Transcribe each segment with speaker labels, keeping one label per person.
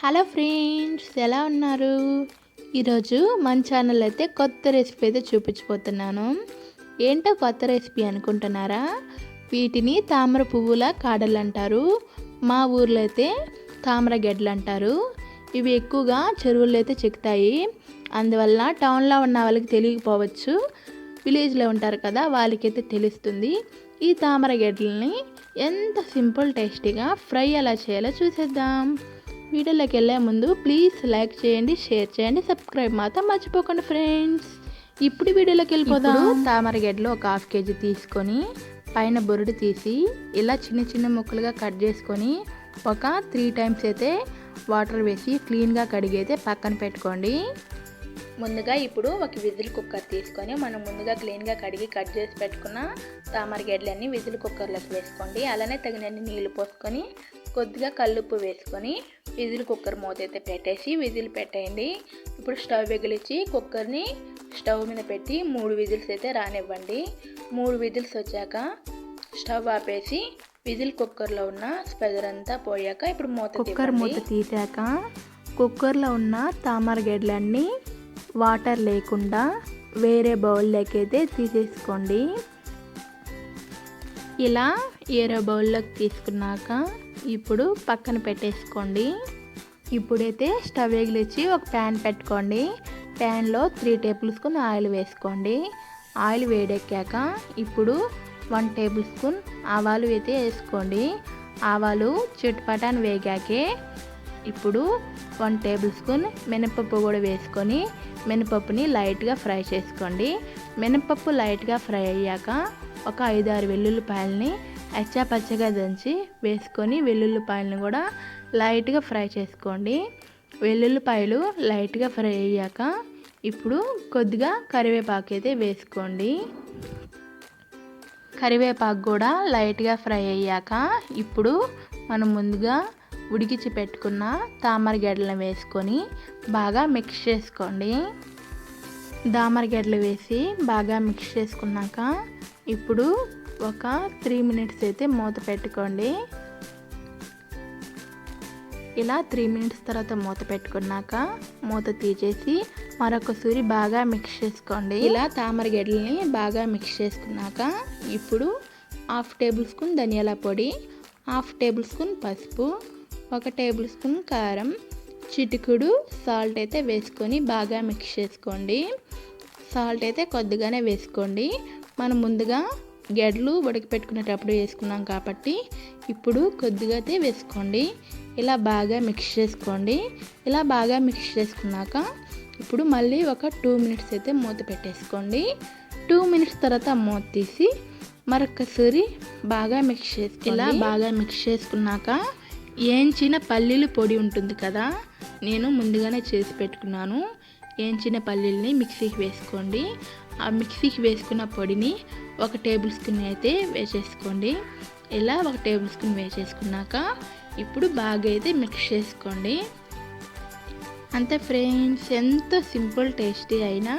Speaker 1: Hello friends ఎలా ఉన్నారు? ఈరోజు మన ఛానల్ అయితే కొత్త రెసిపీ అయితే చూపించబోతున్నాను. ఏంటో కొత్త రెసిపీ అనుకుంటున్నారా? వీటిని తామర పువ్వుల కాడలు అంటారు మా ఊర్లో అయితే తామర గెడ్డలు అంటారు ఇవి ఎక్కువగా చెరువుల్లో అయితే చిక్కుతాయి. అందువల్ల టౌన్లో ఉన్న వాళ్ళకి తెలియకపోవచ్చు. విలేజ్లో ఉంటారు కదా వాళ్ళకైతే తెలుస్తుంది. ఈ తామర గెడ్డల్ని ఎంత సింపుల్ టేస్టీగా ఫ్రై ఎలా చేయాలో చూసేద్దాం. వీడియోలోకి వెళ్ళే ముందు ప్లీజ్ లైక్ చేయండి షేర్ చేయండి సబ్స్క్రైబ్ మాత్రం మర్చిపోకండి ఫ్రెండ్స్. ఇప్పుడు వీడియోలోకి వెళ్ళిపోదాం. తామరగడ్డలు ఒక హాఫ్ కేజీ తీసుకొని పైన బొరుడు తీసి ఇలా చిన్న చిన్న ముక్కలుగా కట్ చేసుకొని ఒక త్రీ టైమ్స్ అయితే వాటర్ వేసి క్లీన్గా కడిగి అయితే పక్కన పెట్టుకోండి. ముందుగా ఇప్పుడు ఒక విజిల్ కుక్కర్ తీసుకొని మనం ముందుగా క్లీన్గా కడిగి కట్ చేసి పెట్టుకున్న తామర గడ్డలన్నీ విజిల్ కుక్కర్లోకి వేసుకోండి. అలానే తగినన్ని నీళ్ళు పోసుకొని కొద్దిగా కల్లుప్పు వేసుకొని విజిల్ కుక్కర్ మూత అయితే పెట్టేసి విజిల్ పెట్టేయండి. ఇప్పుడు స్టవ్ వెగిలిచ్చి కుక్కర్ని స్టవ్ మీద పెట్టి మూడు విజిల్స్ అయితే రానివ్వండి. మూడు విజిల్స్ వచ్చాక స్టవ్ ఆపేసి విజిల్ కుక్కర్లో ఉన్న స్పెజర్ అంతా పోయాక ఇప్పుడు మూత కుక్కర్ మూత తీసాక కుక్కర్లో ఉన్న తామర గడ్డలన్నీ వాటర్ లేకుండా వేరే బౌల్లోకి అయితే తీసేసుకోండి. ఇలా ఏరో బౌల్లోకి తీసుకున్నాక ఇప్పుడు పక్కన పెట్టేసుకోండి. ఇప్పుడైతే స్టవ్ ఎగిలిచ్చి ఒక ప్యాన్ పెట్టుకోండి. ప్యాన్లో త్రీ టేబుల్ స్పూన్ ఆయిల్ వేసుకోండి. ఆయిల్ వేడెక్కాక ఇప్పుడు వన్ టేబుల్ స్పూన్ ఆవాలు అయితే వేసుకోండి. ఆవాలు చిట్టుపటాన్ని వేగాకే ఇప్పుడు వన్ టేబుల్ స్పూన్ మినపప్పు కూడా వేసుకొని మినపప్పుని లైట్గా ఫ్రై చేసుకోండి. మినపప్పు లైట్గా ఫ్రై అయ్యాక ఒక ఐదు ఆరు వెల్లుల్లిపాయలని అచ్చా పచ్చగా దంచి వేసుకొని వెల్లుల్లిపాయలను కూడా లైట్గా ఫ్రై చేసుకోండి. వెల్లుల్లిపాయలు లైట్గా ఫ్రై అయ్యాక ఇప్పుడు కొద్దిగా కరివేపాకు అయితే వేసుకోండి. కరివేపాకు కూడా లైట్గా ఫ్రై అయ్యాక ఇప్పుడు మనం ముందుగా ఉడికించి పెట్టుకున్న తామర గడ్డలను వేసుకొని బాగా మిక్స్ చేసుకోండి. దామర గడ్డలు వేసి బాగా మిక్స్ చేసుకున్నాక ఇప్పుడు ఒక త్రీ మినిట్స్ అయితే మూత పెట్టుకోండి. ఇలా త్రీ మినిట్స్ తర్వాత మూత పెట్టుకున్నాక మూత తీసేసి మరొక సూరి బాగా మిక్స్ చేసుకోండి. ఇలా తామర గడ్డల్ని బాగా మిక్స్ చేసుకున్నాక ఇప్పుడు హాఫ్ టేబుల్ స్పూన్ ధనియాల పొడి హాఫ్ టేబుల్ స్పూన్ పసుపు ఒక టేబుల్ స్పూన్ కారం చిటికుడు సాల్ట్ అయితే వేసుకొని బాగా మిక్స్ చేసుకోండి. సాల్ట్ అయితే కొద్దిగానే వేసుకోండి. మనం ముందుగా గెడ్లు ఉడకపెట్టుకునేటప్పుడు వేసుకున్నాం కాబట్టి ఇప్పుడు కొద్దిగా అయితే వేసుకోండి. ఇలా బాగా మిక్స్ చేసుకోండి. ఇలా బాగా మిక్స్ చేసుకున్నాక ఇప్పుడు మళ్ళీ ఒక టూ మినిట్స్ అయితే మూత పెట్టేసుకోండి. టూ మినిట్స్ తర్వాత మూత తీసి మరొకసారి బాగా మిక్స్ చేసుకో ఇలా బాగా మిక్స్ చేసుకున్నాక ఏంచిన పల్లీలు పొడి ఉంటుంది కదా నేను ముందుగానే చేసి పెట్టుకున్నాను. ఏంచిన పల్లీలని మిక్సీకి వేసుకోండి. ఆ మిక్సీకి వేసుకున్న పొడిని ఒక టేబుల్ స్పూన్ అయితే వేసేసుకోండి. ఇలా ఒక టేబుల్ స్పూన్ వేసేసుకున్నాక ఇప్పుడు బాగా అయితే మిక్స్ చేసుకోండి. అంతే ఫ్రెండ్స్ ఎంతో సింపుల్ టేస్టీ అయినా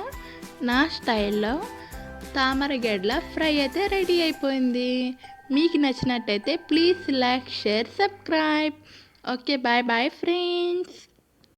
Speaker 1: నా స్టైల్లో తామరగడ్డల ఫ్రై అయితే రెడీ అయిపోయింది. మీకు నచ్చినట్టయితే please like share subscribe. Okay bye bye friends.